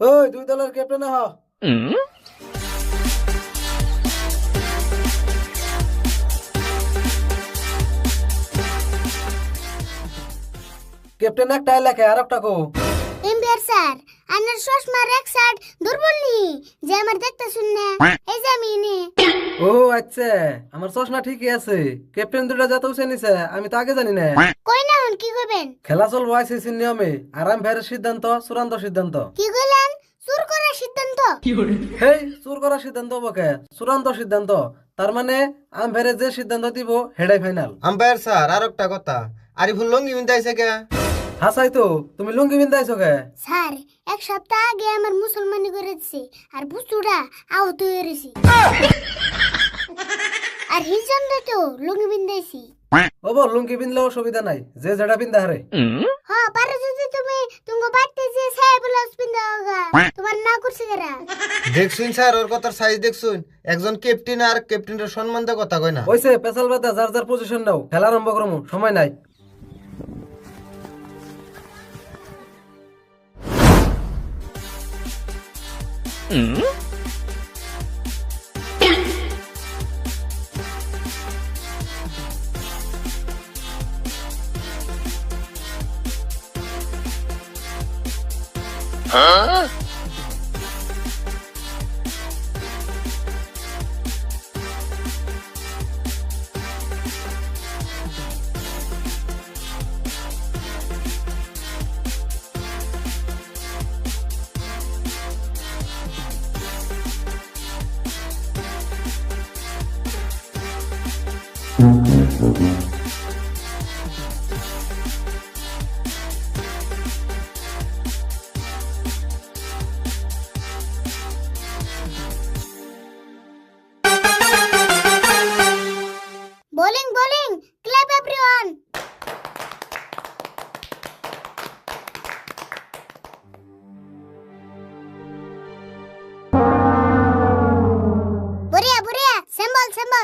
ওই দুই দলের ক্যাপ্টেন হ। ক্যাপ্টেন একটা এলাকা আর একটা কো। এমবিআর স্যার আনার চশমার এক সাইড দুর্বল নি? যে আমার দেখতে শুননে এই যে আমি নে। ও আচ্ছা আমার চশমা ঠিকই আছে। ক্যাপ্টেন দুটা যত উঠে নিছে আমি তো আগে জানি না। কই না হন কি করবেন? খেলা চলবো আইসিসির নিয়মে। আরাম ভাইয়ের সিদ্ধান্ত চূড়ান্ত সিদ্ধান্ত। কি কইলেন? চুর করার সিদ্ধান্ত? হেই চুর করার সিদ্ধান্ত বকে চূড়ান্ত সিদ্ধান্ত। তার মানে আম ভাইয়ের যে সিদ্ধান্ত দিব হেডাই ফাইনাল। আম্পায়ার স্যার আর একটা কথা। আরিফুল লঙ্গি মিন্দাইছে কে? হাসাই তো তুমি লুঙ্গি বিন্দাইছো কে? স্যার এক সপ্তাহ আগে আমার মুসলমানি করে দিছে আর বুচুড়া আহত হয়ে রয়েছি। আর হিজন তো লুঙ্গি বিন্দাইছি ও বল লুঙ্গি বিনলেও অসুবিধা নাই যে যেটা বিন্দা হারে। হ্যাঁ পারো যদি তুমি তুমি বাড়তে যে সাহেব ব্লাউজ পিন্দা হোগা তোমার না করছে কেরা দেখছুন স্যার ওর কথার সাইজ দেখছুন। একজন ক্যাপ্টেন আর ক্যাপ্টেনের সম্মান কথা কয় না। ওইসে পেশাল বাদা যার যার পজিশন নাও খেলা আরম্ভ করমু সময় নাই। বোলিং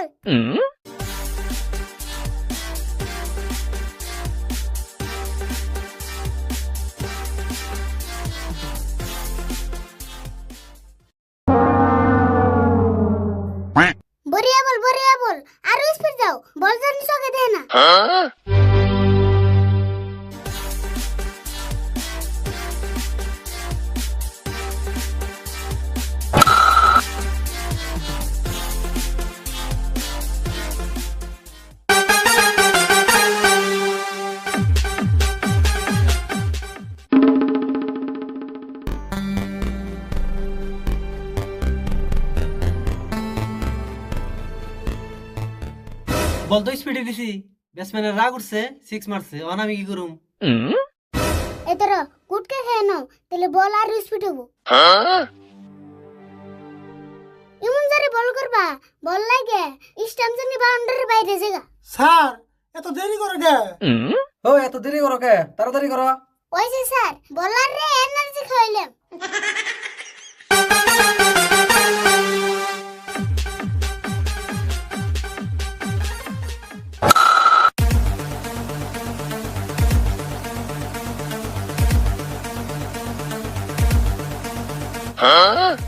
সিম্বল সিম্বল বল বরিয়া বল। আরও স্পিড দাও বল জানি চোখে দেয় না। বল তো স্পিডে দিছি ব্যাটসম্যানের রাগ উঠছে সিক্স মারছে। অন আমি কি করুম? এতর কুটকে খেয়ে নাও তাহলে বল আর স্পিড হব। এমন জারে বল করবা বল লাগে স্টাম্প জানি বাউন্ডারির বাইরে যেগা স্যার এত দেরি করে গে ও এত দেরি করো কে? তাড়াতাড়ি করো। ওই যে স্যার বলার রে এনার্জি খাইলাম out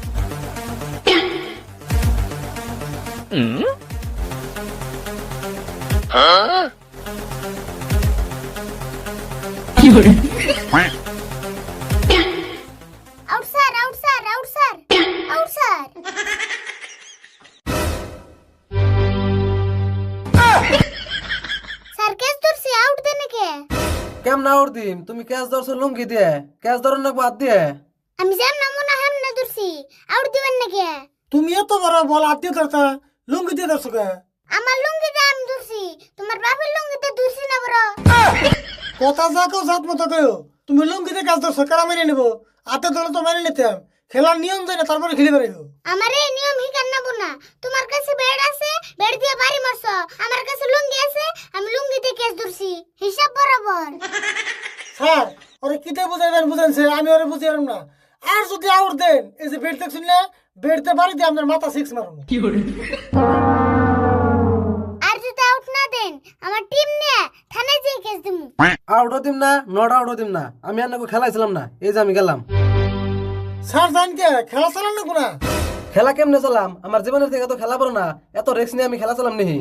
sir out sir out sir out sir sir case ধরছি আউট দেন কে কেম না ওর দিম তুমি ক্যাচ ধরছো লুঙ্গি দিয়ে ক্যাচ ধরো না বাদ দিয়ে আমি যেম না মনে হাম না ধরছি। আউট দিবেন নাকি? তুমি এত বড় বল হাত দিয়ে ধরতা লুঙ্গি দিয়ে ধরছো গে আমার লুঙ্গিতে আমি ধরছি। তোমার বাপের লুঙ্গিতে ধরছি না বড়। কথা যা কেউ জাত মতো কেউ তুমি লুঙ্গি দিয়ে কাজ ধরছো কারা মেনে নেব? হাতে ধরে তো মেনে নিতাম খেলার নিয়ম জানি না তারপরে খেলে বেড়াইবো। আমার এই নিয়ম হিকার না বোনা? তোমার কাছে বেড আছে বেড দিয়ে বাড়ি মারছো। আমার কাছে লুঙ্গি আছে আমি লুঙ্গিতে কেস ধরছি। হিসাব বরাবর। স্যার ওরে কিতে বুঝাইবেন বুঝাইছে আমি ওরে বুঝিয়ে না। আর যদি আউট দেন এই যে বেড দেখছুন না বেড়তে বাড়ি দিয়ে আপনার মাথা সিক্স মারবো। আর যদি আউট না দেন আমার টিম নিয়ে থানায় যেয়ে কেস দিমু আউটও দিম না নট আউটও দিম না। আমি আর নাকো খেলাইছিলাম না এই যে আমি গেলাম। স্যার জানকে খেলা চালান না? কোনা খেলা কেমনে চলাম? আমার জীবনের থেকে তো খেলা বড় না এত রিস্ক নিয়ে আমি খেলা চালাম নিহি।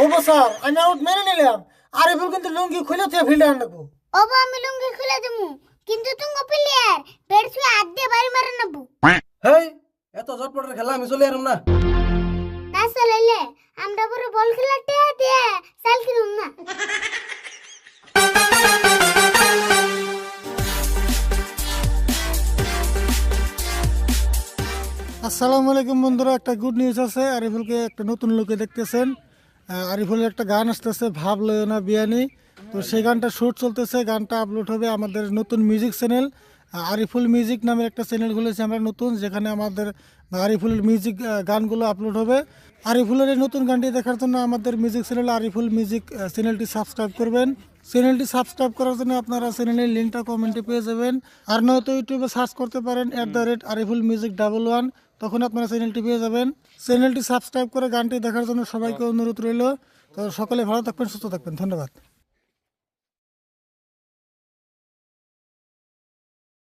ও স্যার আমি আউট মেনে নিলাম। আরিফুল কিন্তু লুঙ্গি খুলে থেকে ফিল্ডে আনব ওবো আমি লুঙ্গি খুলে দিমু কিন্তু তুমি প্লেয়ার বেড ছুঁয়ে হাত দিয়ে বাড়ি মারে নেব। হেই এত ঝটপটের খেলা আমি চলে এরম না। না চালাইলে আমরা পুরো বল খেলার টেয়া দিয়ে চাল কিনুম না। আসসালামু আলাইকুম বন্ধুরা একটা গুড নিউজ আছে আরিফুলকে একটা নতুন লোকে দেখতেছেন। আরিফুলের একটা গান আসতেছে ভাব লয় না বিয়ানি। তো সেই গানটা শুট চলতেছে গানটা আপলোড হবে আমাদের নতুন মিউজিক চ্যানেল আরিফুল মিউজিক নামের একটা চ্যানেল খুলেছি আমরা নতুন, যেখানে আমাদের আরিফুলের মিউজিক গানগুলো আপলোড হবে। আরিফুলের এই নতুন গানটি দেখার জন্য আমাদের মিউজিক চ্যানেল আরিফুল মিউজিক চ্যানেলটি সাবস্ক্রাইব করবেন। চ্যানেলটি সাবস্ক্রাইব করার জন্য আপনারা চ্যানেলের লিঙ্কটা কমেন্টে পেয়ে যাবেন। আর নয়তো ইউটিউবে সার্চ করতে পারেন at the rate Ariful music double one তখন আপনারা চ্যানেলটি পেয়ে যাবেন। চ্যানেলটি সাবস্ক্রাইব করে গানটি দেখার জন্য সবাইকে অনুরোধ রইল। তো সকলে ভালো থাকবেন, সুস্থ থাকবেন। ধন্যবাদ।